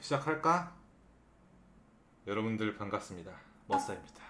시작할까? 여러분들 반갑습니다. 머싸입니다.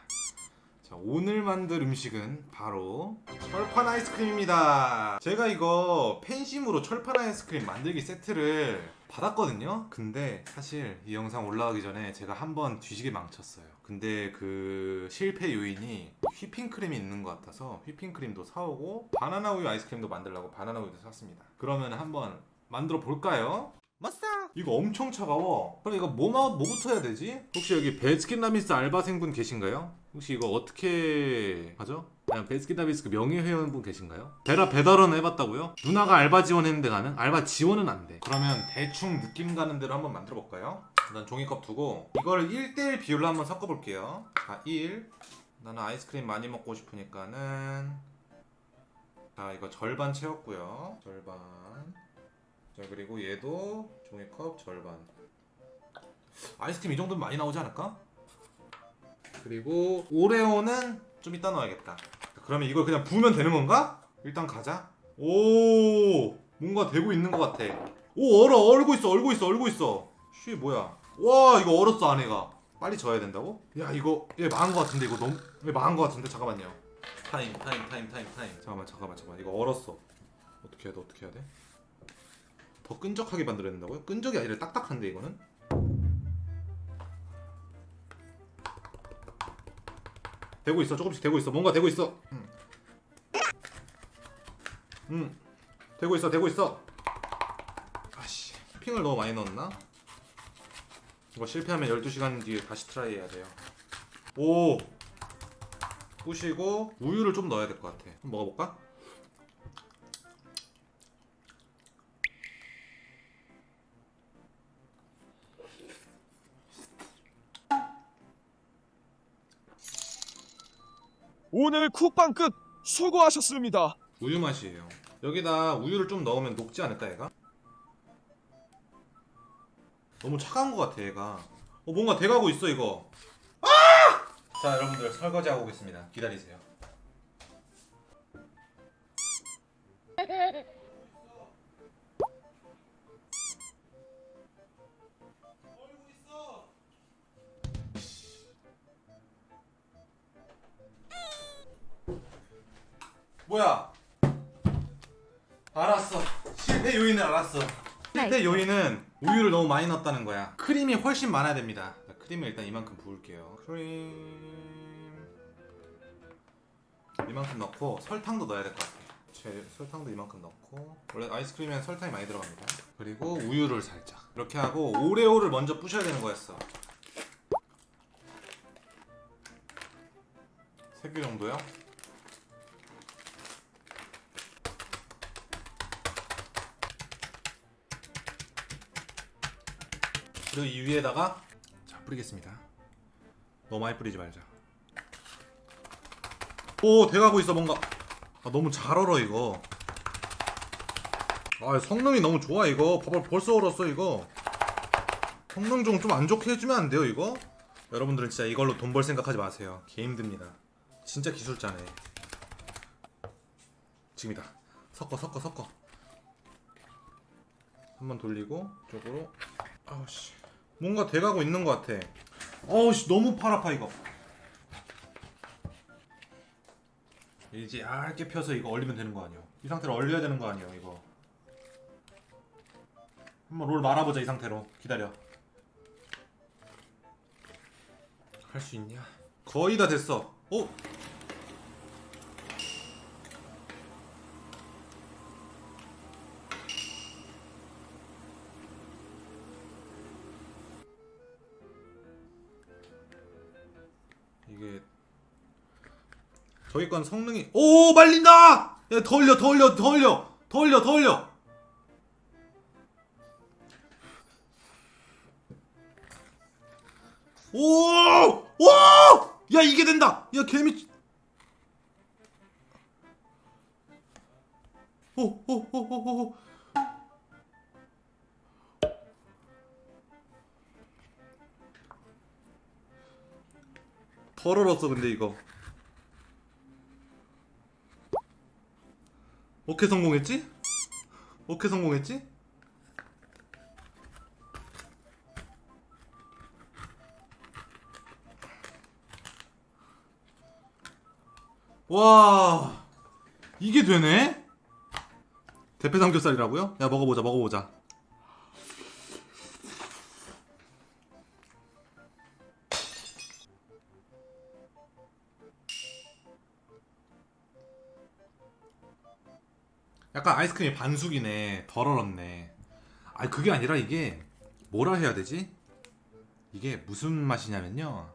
자, 오늘 만들 음식은 바로 철판 아이스크림입니다. 제가 이거 팬심으로 철판 아이스크림 만들기 세트를 받았거든요. 근데 사실 이 영상 올라가기 전에 제가 한번 뒤지게 망쳤어요. 근데 그 실패 요인이 휘핑크림이 있는 것 같아서 휘핑크림도 사오고 바나나 우유 아이스크림도 만들려고 바나나 우유도 샀습니다. 그러면 한번 만들어 볼까요? 맞싸! 이거 엄청 차가워. 그럼 이거 뭐마 뭐부터 해야 되지? 혹시 여기 베스킨라빈스 알바생분 계신가요? 혹시 이거 어떻게 하죠? 그냥 베스킨라빈스 그 명예회원분 계신가요? 베라 배달원 해봤다고요? 누나가 알바 지원했는데 나는 알바 지원은 안 돼. 그러면 대충 느낌 가는 대로 한번 만들어 볼까요? 일단 종이컵 두고 이거를 1대1 비율로 한번 섞어 볼게요. 자, 1. 나는 아이스크림 많이 먹고 싶으니까는 자, 이거 절반 채웠고요. 절반. 자 그리고 얘도 종이컵 절반. 아이스크림 이 정도면 많이 나오지 않을까? 그리고 오레오는 좀 이따 넣어야겠다. 그러면 이걸 그냥 부으면 되는 건가? 일단 가자. 오 뭔가 되고 있는 것 같아. 오 얼어 얼고 있어 얼고 있어 얼고 있어. 쉬 뭐야. 와 이거 얼었어 안에가. 빨리 져야 된다고? 야 이거 얘 망한 것 같은데 이거 너무 얘 망한 것 같은데 잠깐만요. 타임 타임 타임 타임 타임. 잠깐만 잠깐만 잠깐만. 이거 얼었어. 어떻게 해야 돼 어떻게 해야 돼? 더 끈적하게 만들어야 된다고요? 끈적이 아니라 딱딱한데 이거는? 되고 있어 조금씩 되고 있어 뭔가 되고 있어 음. 음 되고 있어 되고 있어 아씨 핑을 너무 많이 넣었나? 이거 실패하면 12시간 뒤에 다시 트라이 해야 돼요 오 부시고 우유를 좀 넣어야 될 것 같아 한번 먹어볼까? 오늘 쿡방 끝 수고하셨습니다. 우유 맛이에요. 여기다 우유를 좀 넣으면 녹지 않을까 얘가? 너무 차가운 것 같아 얘가. 어 뭔가 돼가고 있어 이거. 아! 자 여러분들 설거지 하고 오겠습니다. 기다리세요. 뭐야? 알았어. 실패 요인을 알았어. 실패 요인은 우유를 너무 많이 넣었다는 거야. 크림이 훨씬 많아야 됩니다. 자, 크림을 일단 이만큼 부을게요. 크림 이만큼 넣고 설탕도 넣어야 될 것 같아. 제 설탕도 이만큼 넣고 원래 아이스크림엔 설탕이 많이 들어갑니다. 그리고 우유를 살짝 이렇게 하고 오레오를 먼저 부셔야 되는 거였어. 세 개 정도요? 그리고 이 위에다가 자 뿌리겠습니다. 너무 많이 뿌리지 말자. 오 돼가고 있어 뭔가. 아 너무 잘 얼어 이거. 아 성능이 너무 좋아 이거. 봐봐 벌써 얼었어 이거. 성능 좀 좀 안 좋게 해주면 안 돼요 이거? 여러분들은 진짜 이걸로 돈 벌 생각하지 마세요. 개 힘듭니다. 진짜 기술자네. 지금이다. 섞어 섞어 섞어. 한번 돌리고 쪽으로 아우씨 뭔가 돼가고 있는 것 같아. 아우씨 너무 팔 아파 이거. 이제 얇게 펴서 이거 얼리면 되는 거 아니야 이 상태로 얼려야 되는 거 아니야 이거? 한번 롤 말아보자 이 상태로. 기다려. 할 수 있냐? 거의 다 됐어. 오 저희 건 성능이 오 말린다! 야, 더 올려 더 올려 더 올려 더 올려 더 올려 오! 오! 야 이게 된다! 야 개미 오오오오오 덜 얼었어 근데 이거 오케이 성공했지? 오케이 성공했지? 와 이게 되네? 대패 삼겹살이라고요? 야 먹어보자 먹어보자 약간 아이스크림이 반숙이네 덜 얼었네. 아 그게 아니라 이게 뭐라 해야 되지? 이게 무슨 맛이냐면요.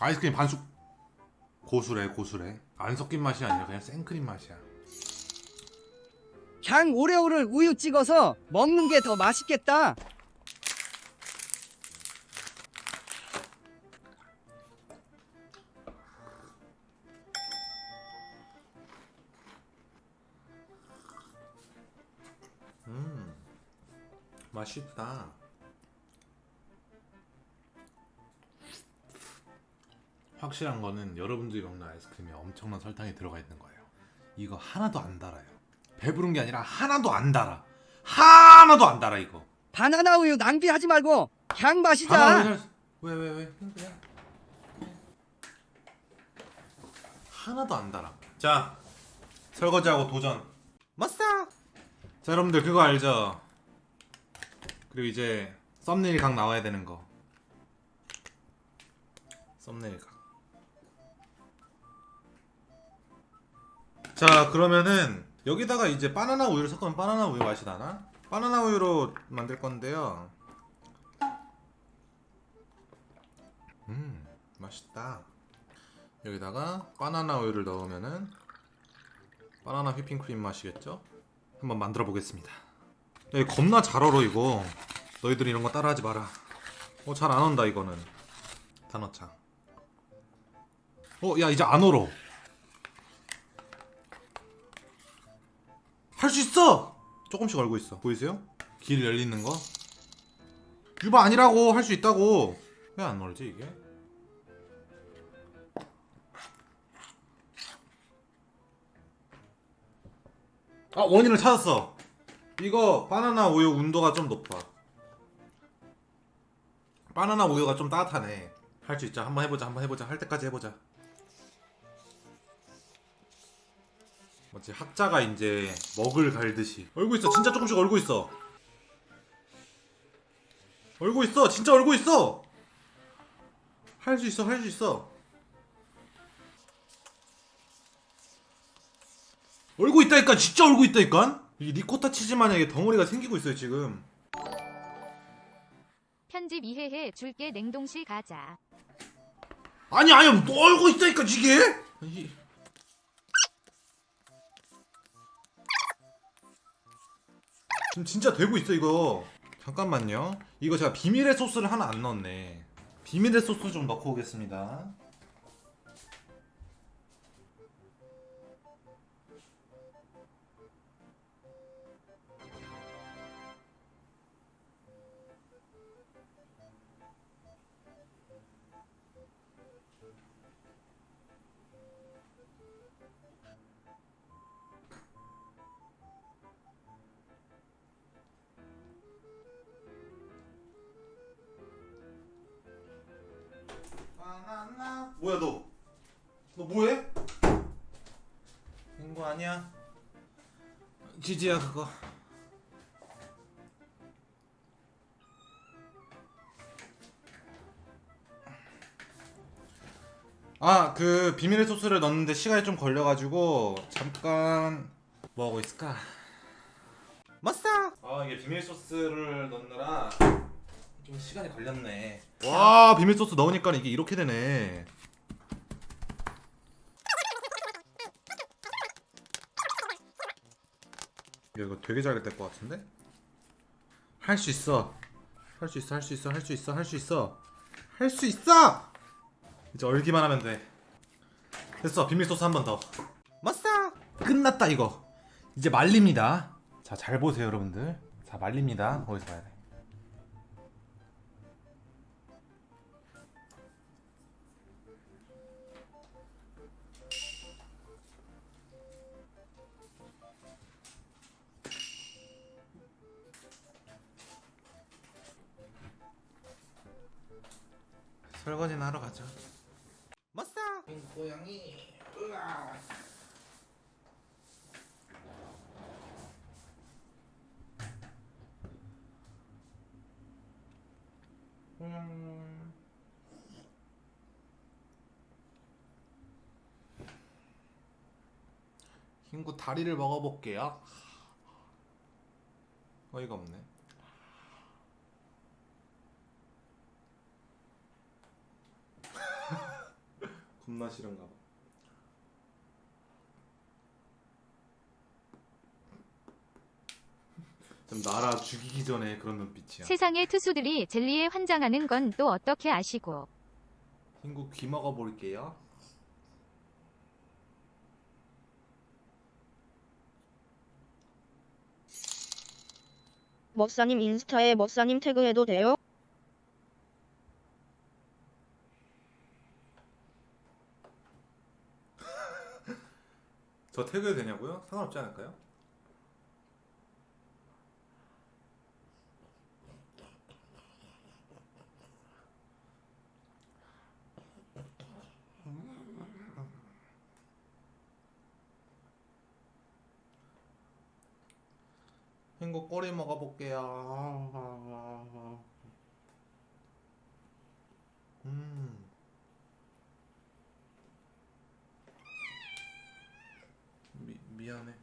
아이스크림 반숙. 고수래 고수래. 안 섞인 맛이 아니라 그냥 생크림 맛이야. 그냥 오레오를 우유 찍어서 먹는 게 더 맛있겠다. 맛있다 확실한 거는 여러분들이 먹는 아이스크림에 엄청난 설탕이 들어가 있는 거예요 이거 하나도 안 달아요 배부른 게 아니라 하나도 안 달아 하나도 안 달아 이거 바나나 우유 낭비하지 말고 그냥 마시자. 왜왜 왜? 그냥 하나도 안 달아. 자 설거지하고 도전. 맞싸. 자 여러분들 그거 알죠? 그리고 이제 썸네일 각 나와야 되는 거. 썸네일 각. 자 그러면은 여기다가 이제 바나나 우유를 섞으면 바나나 우유 맛이 나나? 바나나 우유로 만들 건데요. 음 맛있다 여기다가 바나나 우유를 넣으면은 바나나 휘핑크림 맛이겠죠? 한번 만들어 보겠습니다 야, 이거 겁나 잘 얼어 이거. 너희들 이런 거 따라하지 마라. 어 잘 안 온다 이거는. 다 넣자 어야 이제 안 얼어. 할 수 있어! 조금씩 얼고 있어. 보이세요? 길 열리는 거? 유바 아니라고 할 수 있다고. 왜 안 얼지 이게? 아 원인을 찾았어 이거 바나나 우유 온도가 좀 높아. 바나나 우유가 좀 따뜻하네. 할 수 있자. 한번 해보자. 한번 해보자. 할 때까지 해보자. 뭐지? 학자가 이제 먹을 갈듯이. 얼고 있어. 진짜 조금씩 얼고 있어. 얼고 있어. 진짜 얼고 있어. 할 수 있어. 할 수 있어. 얼고 있다니까 진짜 얼고 있다니까 이게 리코타 치즈 마냥 덩어리가 생기고 있어요 지금. 편집 이해해 줄게 냉동실 가자. 아니 아니 너 얼고 있다니까 이게? 이- 지금 진짜 되고 있어 이거. 잠깐만요. 이거 제가 비밀의 소스를 하나 안 넣었네. 비밀의 소스 좀 넣고 오겠습니다 뭐야 너? 너 뭐해? 인거 아니야? 지지야 그거 아 그 비밀의 소스를 넣는데 시간이 좀 걸려가지고 잠깐 뭐 하고 있을까? 맞싸! 아 이게 비밀 소스를 넣느라 좀 시간이 걸렸네. 와 비밀 소스 넣으니까 이게 이렇게 되네. 야, 이거 되게 잘될것 같은데? 할 수 있어. 할 수 있어. 할 수 있어. 할 수 있어. 할 수 있어. 할 수 있어. 이제 얼기만 하면 돼. 됐어. 비밀 소스 한 번 더. 맞싸. 끝났다 이거. 이제 말립니다. 자, 잘 보세요, 여러분들. 자, 말립니다. 거기서 봐야 돼. 설거지나 하러 가자. 맞 고양이. 으아. 음. 흰구 다리를 먹어볼게요. 어이가 없네. 겁나 싫은가 봐. 좀 나라 죽이기 전에 그런 눈빛이야. 세상의 투수들이 젤리에 환장하는 건 또 어떻게 아시고 흰구 귀 먹어볼게요. 머싸님 인스타에 머싸님 태그해도 돼요? 저 태그해도 되냐고요? 상관없지 않을까요? 흰구 꼬리 먹어볼게요. 음. 미, 미안해.